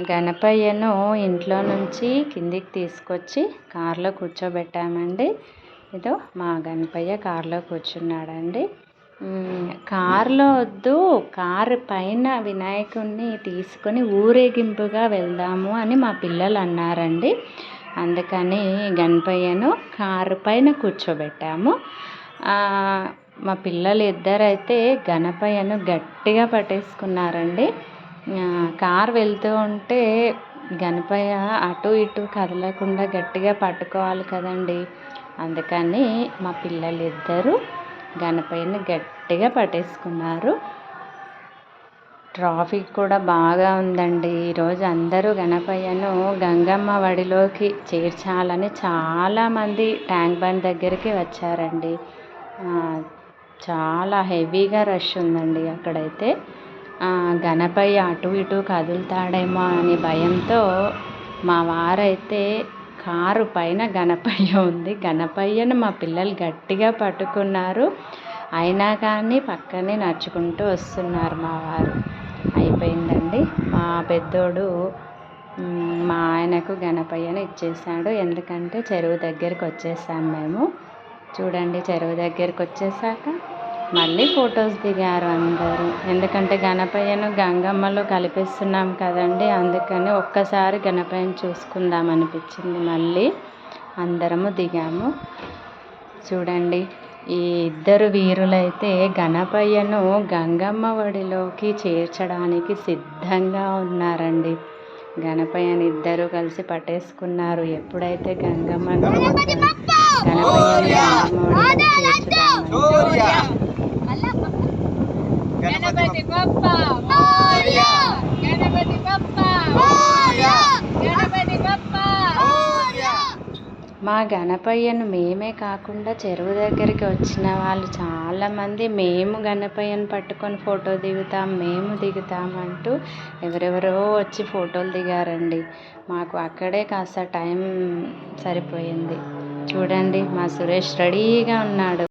ఆ గణపయ్యను ఇంట్లో నుంచి కిందికి తీసుకొచ్చి కారులో కూర్చోబెట్టామండి. ఇదో మా గణపయ్య కారులో కూర్చున్నాడండి. కారులో వద్దు కారు పైన వినాయకుడిని తీసుకొని ఊరేగింపుగా వెళ్దాము అని మా పిల్లలు అన్నారండి. అందుకని గణపయ్యను కారు పైన కూర్చోబెట్టాము. మా పిల్లలు ఇద్దరైతే గణపయ్యను గట్టిగా పట్టేసుకున్నారండి. కారు వెళ్తూ ఉంటే గణపయ్య అటు ఇటు కదలకుండా గట్టిగా పట్టుకోవాలి కదండి. అందుకని మా పిల్లలు ఇద్దరు గణపయ్యని గట్టిగా పట్టేసుకున్నారు. ట్రాఫిక్ కూడా బాగా ఉందండి. ఈరోజు అందరూ గణపయ్యను గంగమ్మ వడిలోకి చేర్చాలని చాలామంది ట్యాంక్ బండ్ దగ్గరికి వచ్చారండి. చాలా హెవీగా రష్ ఉందండి అక్కడైతే. గణపయ్య అటు ఇటు కదులుతాడేమో అని భయంతో మా వారైతే కారు పైన గణపయ్య ఉంది. గణపయ్యను మా పిల్లలు గట్టిగా పట్టుకున్నారు. అయినా కానీ పక్కనే నడుచుకుంటూ వస్తున్నారు మా వారు. అయిపోయిందండి. మా పెద్దోడు మా ఆయనకు గణపయ్యను ఇచ్చేసాడు ఎందుకంటే చెరువు దగ్గరికి వచ్చేసాం మేము. చూడండి చెరువు దగ్గరికి వచ్చేసాక మళ్ళీ ఫొటోస్ దిగారు అందరూ. ఎందుకంటే గణపయ్యను గంగమ్మలో కలిపిస్తున్నాం కదండి అందుకని ఒక్కసారి గణపయ్యను చూసుకుందాం అనిపించింది మళ్ళీ. అందరము దిగాము. చూడండి ఈ ఇద్దరు వీరులైతే గణపయ్యను గంగమ్మ ఒడిలోకి చేర్చడానికి సిద్ధంగా ఉన్నారండి. గణపయ్యని ఇద్దరు కలిసి పట్టేసుకున్నారు. ఎప్పుడైతే గంగమ్మను గణపయ్యని గంగమ్మ ఒడిలోకి చేర్చుదామని గణపతి బప్ప మోరియా. గణపతి బప్ప మోరియా. గణపతి బప్ప మోరియా. మా గణపయ్యను మేమే కాకుండా చెరువు దగ్గరికి వచ్చిన వాళ్ళు చాలామంది మేము గణపయ్యను పట్టుకొని ఫోటో దిగుతాం మేము దిగుతాం అంటూ ఎవరెవరో వచ్చి ఫోటోలు దిగారండి. మాకు అక్కడే కాస్త టైం సరిపోయింది. చూడండి మా సురేష్ రెడీగా ఉన్నాడు.